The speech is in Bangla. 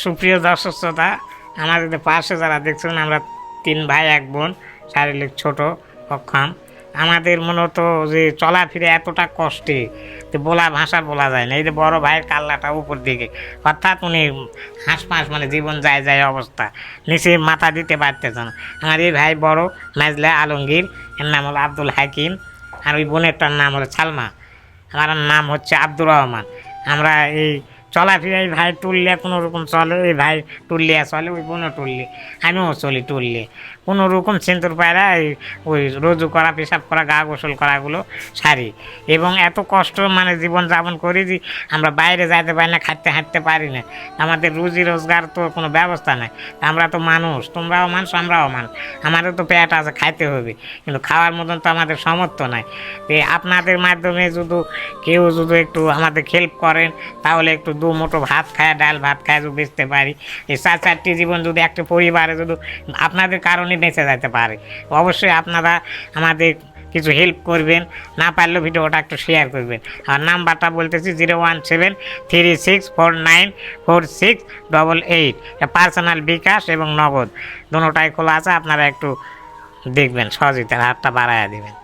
সুপ্রিয় দর্শক শ্রোতা, আমাদের পাশে যারা দেখছেন, আমরা তিন ভাই, এক বোন, শারীরিক ছোট, অক্ষম। আমাদের মূলত যে চলাফিরে এতটা কষ্টে তো বলা ভাষা বলা যায় না। এই যে বড় ভাইয়ের কাল্লাটা উপর দিকে, অর্থাৎ উনি হাঁসপাঁস মানে জীবন যায় যায় অবস্থা, নিচে মাথা দিতে পারতেছে না আমার এই ভাই বড়, মাজলা আলমগীর, এর নাম হলো আব্দুল হাকিম, আর ওই বোনেরটার নাম হলো সালমা। আমার নাম হচ্ছে আব্দুর রহমান। আমরা এই চলাফেরা এই ভাই টুললে কোনো রকম চলে, এই ভাই টুললিয়া চলে, ওই বোনও টুললি আমিও চলি টুললে কোনো রকম সিন্দুর পায়রা এই, ওই রোজু করা, পেশাব করা, গা গোসল করাগুলো সারি। এবং এত কষ্ট মানে জীবন যাপন করি যে আমরা বাইরে যাইতে পারি না খাটতে হাঁটতে পারি না। আমাদের রুজি রোজগার তো কোনো ব্যবস্থা নাই। আমরা তো মানুষ, তোমরাও মানুষ, আমরাও মানুষ। আমাদের তো পেট আছে, খাইতে হবে। কিন্তু খাওয়ার মতন তো আমাদের সামর্থ্য নাই। আপনাদের মাধ্যমে যদি কেউ যদি একটু আমাদের হেল্প করেন, তাহলে একটু দু মুঠো ভাত খায়, ডাল ভাত খায়, যদি বেচতে পারি। এই চার চারটি জীবন যদি একটা পরিবারে যদি আপনাদের কারণে বেঁচে যেতে পারে, অবশ্যই আপনারা আমাদের কিছু হেল্প করবেন। না পারলেও ভিডিওটা একটু শেয়ার করবেন। আর নাম্বারটা বলতেছি zero one seven three six four nine four six double eight. Personal bKash এবং নগদ। দুটোটাই খোলা আছে, আপনারা একটু দেখবেন সহযোগিতার হাতটা বাড়াইয়া দেবেন।